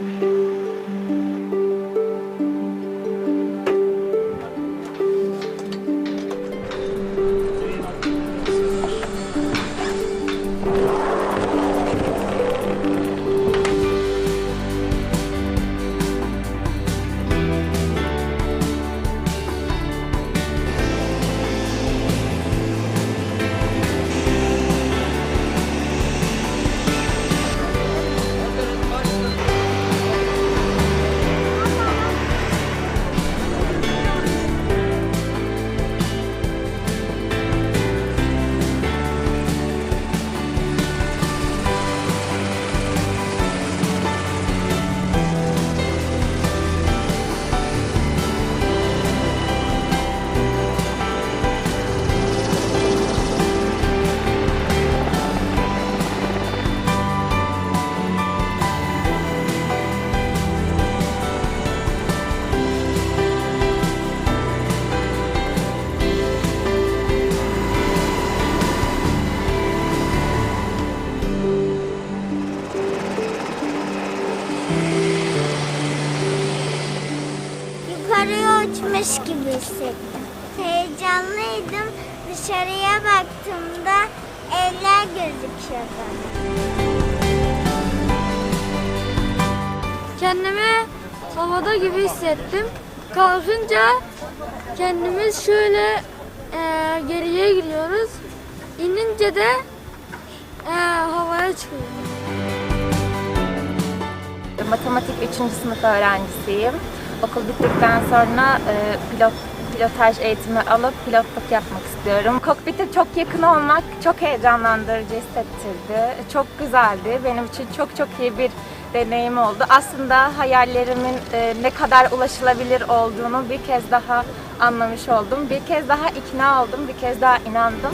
Mm-hmm. Uçmuş gibi hissettim. Heyecanlıydım. Dışarıya baktığımda evler gözüküyordu. Kendimi havada gibi hissettim. Kalkınca kendimiz şöyle e, geriye gidiyoruz. İnince de e, havaya çıkıyoruz. Matematik 3. sınıf öğrencisiyim. Okul bittikten sonra e, pilot pilotaj eğitimi alıp pilotluk yapmak istiyorum. Kokpite çok yakın olmak çok heyecanlandırıcı hissettirdi. Çok güzeldi. Benim için çok çok iyi bir deneyim oldu. Aslında hayallerimin e, ne kadar ulaşılabilir olduğunu bir kez daha anlamış oldum. Bir kez daha ikna oldum, bir kez daha inandım.